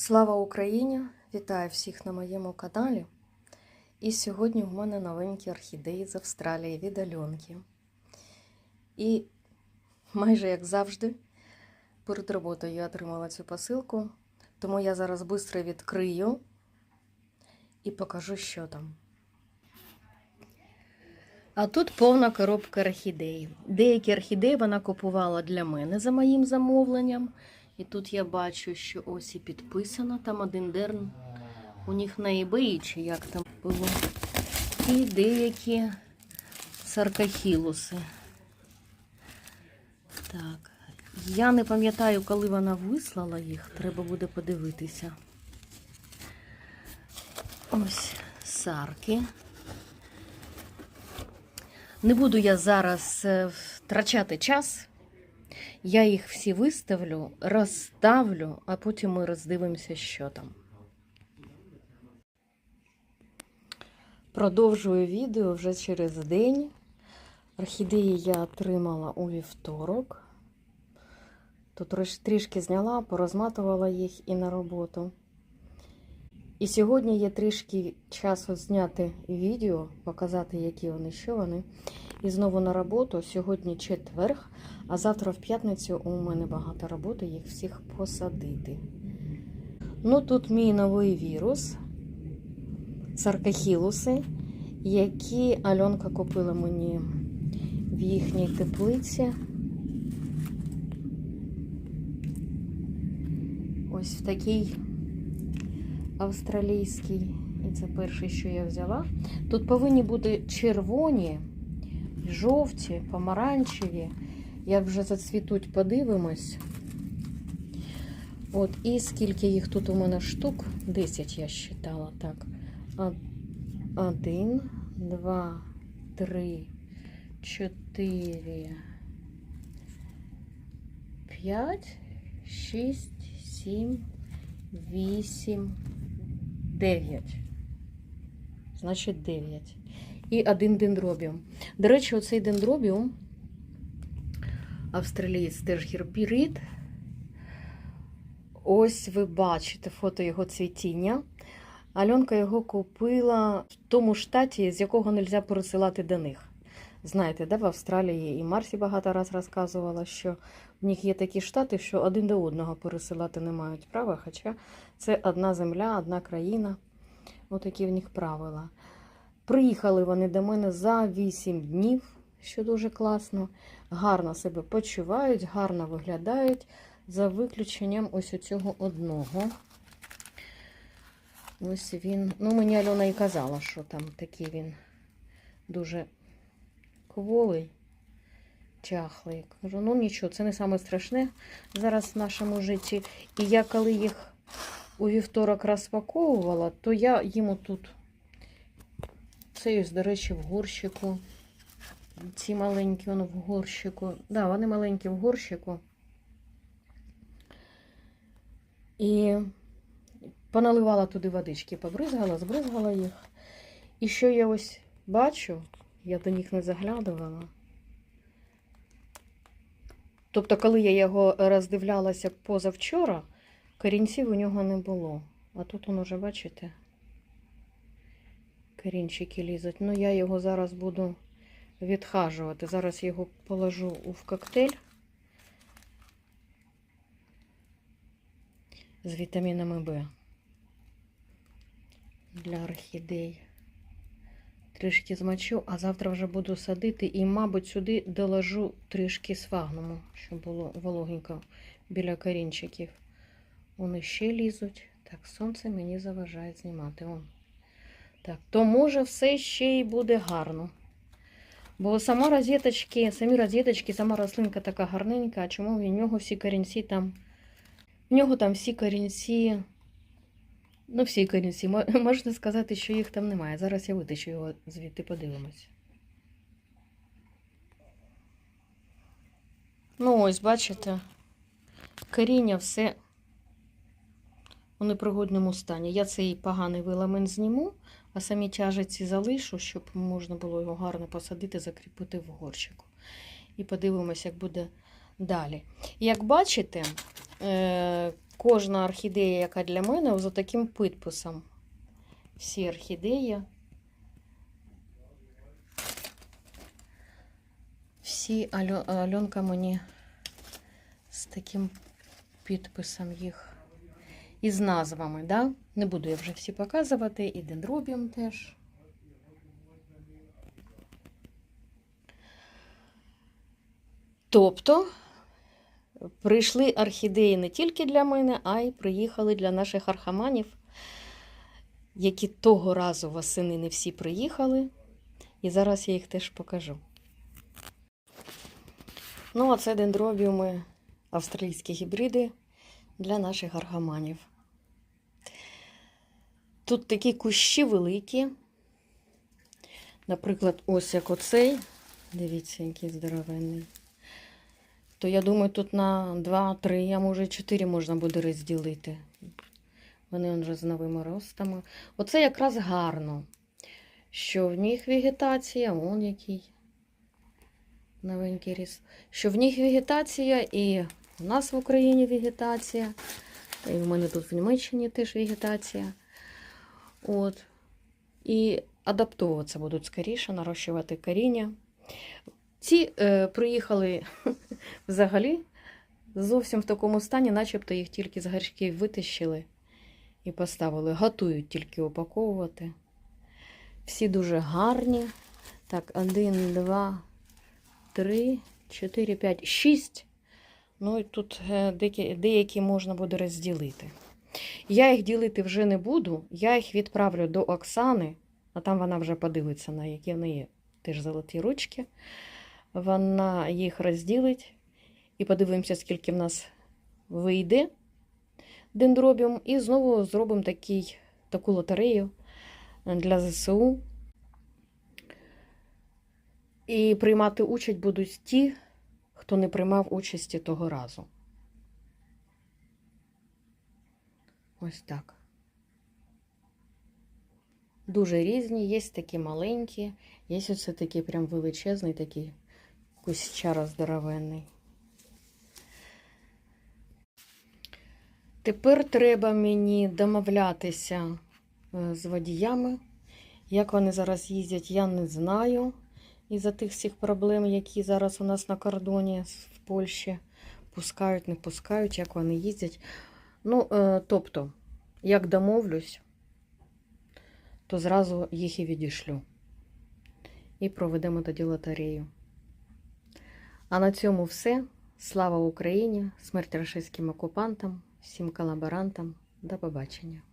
Слава Україні! Вітаю всіх на моєму каналі. І сьогодні в мене новенькі орхідеї з Австралії від Альонки. І майже як завжди, перед роботою я отримала цю посилку, тому я зараз швидко відкрию і покажу, що там. А тут повна коробка орхідей. Деякі орхідеї вона купувала для мене за моїм замовленням. І тут я бачу, що ось і підписано, там один дерн у них на eBay, чи як там було. І деякі саркахілуси. Так. Я не пам'ятаю, коли вона вислала їх, треба буде подивитися. Ось сарки. Не буду я зараз е, втрачати час. Я їх всі виставлю, розставлю, а потім ми роздивимося, що там. Продовжую відео вже через день. Орхідеї я отримала у вівторок. Тут трішки зняла, порозматувала їх і на роботу. І сьогодні є трішки часу зняти відео, показати, які вони, що вони. І знову на роботу. Сьогодні четверг, а завтра в п'ятницю у мене багато роботи, їх всіх посадити. Ну, тут мій новий вірус, саркахілуси, які Альонка купила мені в їхній теплиці. Ось в такій австралійській. І це перший, що я взяла. Тут повинні бути червоні, жовті, помаранчеві. Як вже зацвітуть, подивимось. От, і скільки їх тут у мене штук? 10 я считала. Так. Один, два, три, чотири, п'ять, шість, сім, вісім, дев'ять. Значить, дев'ять. І один дендробіум. До речі, оцей дендробіум австралієць теж гірпірит. Ось ви бачите фото його цвітіння. Альонка його купила в тому штаті, з якого не можна пересилати до них. Знаєте, да, в Австралії і Марсі багато раз розказувала, що в них є такі штати, що один до одного пересилати не мають права, хоча це одна земля, одна країна. Отакі в них правила. Приїхали вони до мене за 8 днів, що дуже класно. Гарно себе почувають, гарно виглядають, за виключенням ось цього одного. Ось він. Ну, мені Альона і казала, що там такий він дуже кволий, чахлий. Кажу, ну нічого, це не саме страшне зараз в нашому житті. І я коли їх у вівторок розпаковувала, то я їм отут. Це ось, до речі, в горщику. Ці маленькі воно в горщику. Да, вони маленькі в горщику. І поналивала туди водички, побризгала, збризгала їх. І що я ось бачу, я до них не заглядувала. Тобто, коли я його роздивлялася позавчора, корінців у нього не було. А тут воно вже, бачите, корінчики лізуть. Ну, я його зараз буду відхажувати. Зараз його положу в коктейль з вітамінами Б для орхідей. Трішки змочу, а завтра вже буду садити і, мабуть, сюди доложу трішки сфагнуму, щоб було вологенько біля корінчиків. Вони ще лізуть. Так, сонце мені заважає знімати. О. Так, то може все ще й буде гарно. Бо сама розеточки, самі розеточки, сама рослинка така гарненька, а чому в нього всі корінці там. В нього там всі корінці. Ну, всі корінці. Можна сказати, що їх там немає. Зараз я витащу його звідти, подивимось. Ну, ось, бачите, коріння все у непригодному стані. Я цей поганий виламен зніму, а самі тяжиці залишу, щоб можна було його гарно посадити, закріпити в горщику. І подивимося, як буде далі. Як бачите, е, кожна орхідея, яка для мене, з таким підписом. Всі орхідеї. Всі Альонка мені з таким підписом їх. І з назвами, да? Не буду я вже всі показувати, і дендробіум теж. Тобто прийшли орхідеї не тільки для мене, а й приїхали для наших архаманів, які того разу восени не всі приїхали. І зараз я їх теж покажу. Ну, а це дендробіуми, австралійські гібриди для наших архаманів. Тут такі кущі великі. Наприклад, ось як оцей. Дивіться, який здоровенний. То я думаю, тут на 2-3, а може 4 можна буде розділити. Вони вже з новими ростами. Оце якраз гарно, що в них вегетація, вон який новенький ріс. Що в них вегетація, і у нас в Україні вегетація. І в мене тут в Німеччині теж вегетація. От. І адаптовуватися будуть скоріше, нарощувати коріння. Ці е, приїхали взагалі зовсім в такому стані, начебто їх тільки з гаршків витащили і поставили. Готують тільки упаковувати. Всі дуже гарні. Так, один, два, три, чотири, п'ять, шість. Ну і тут е, деякі можна буде розділити. Я їх ділити вже не буду. Я їх відправлю до Оксани, а там вона вже подивиться, на які в неї теж золоті ручки. Вона їх розділить і подивимося, скільки в нас вийде дендробіум. І знову зробимо такий, таку лотерею для ЗСУ. І приймати участь будуть ті, хто не приймав участі того разу. Ось так. Дуже різні, є такі маленькі, є оце такий прям величезний, такий кущара здоровенний. Тепер треба мені домовлятися е, з водіями. Як вони зараз їздять, я не знаю. Із-за тих всіх проблем, які зараз у нас на кордоні в Польщі. Пускають, не пускають, як вони їздять. Ну, е, тобто, як домовлюсь, то зразу їх і відійшлю. І проведемо тоді лотерею. А на цьому все. Слава Україні! Смерть рашистським окупантам, всім колаборантам. До побачення!